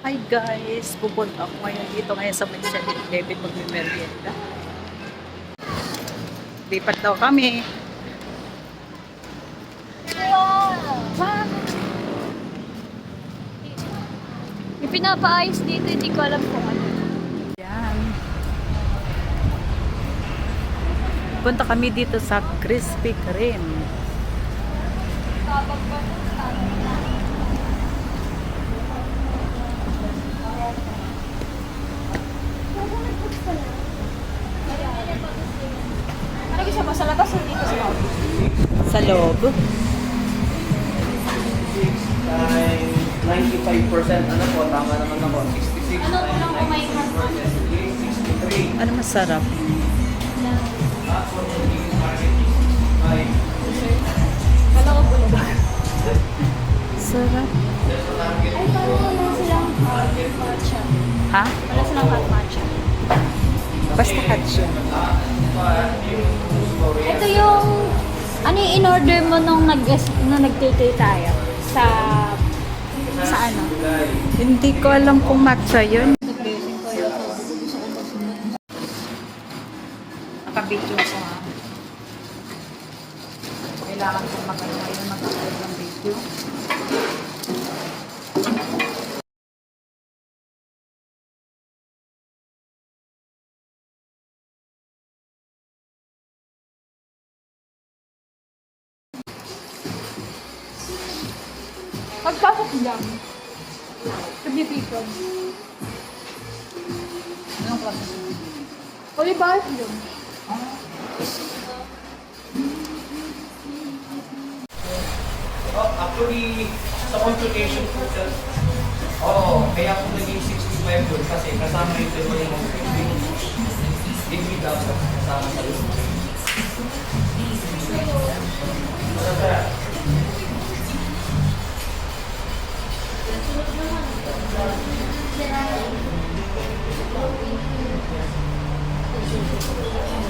Hi guys! Pupunta ako ngayon dito ngayon sa may 7-Eleven magme-merienda. Lipat daw kami. Wow! Yung pinapaayos dito, hindi ko alam kung ano. Yan. Punta kami dito sa Krispy Kreme. Ano gusto labas o dito sa loob? Sa loob. Ay, 95% ano po, tama naman ako. 66 Ano po lang kung may hot one? 63. Ano masarap? Ay, Kala ko pula ba? Sarap. Ay, parang wala silang hot matcha. Ha? Wala silang hot matcha. Basta hot siya. In-order mo nung nag nung nag-take tayo? Sa, sa ano? Hindi ko alam kung matcha yun. Nakabidyo ko ha. Kailangan kong magano ngayon mag-upload ng video. Pagpasok lang. Nagbibigyan. Anong klase sa bibigyan? Uli ba yun? Ah. Oh, actually, sa computation po siya. Oh, kaya po naging 65 doon kasi kasama rin doon yung mga 50,000 kasama sa loob. Thank you.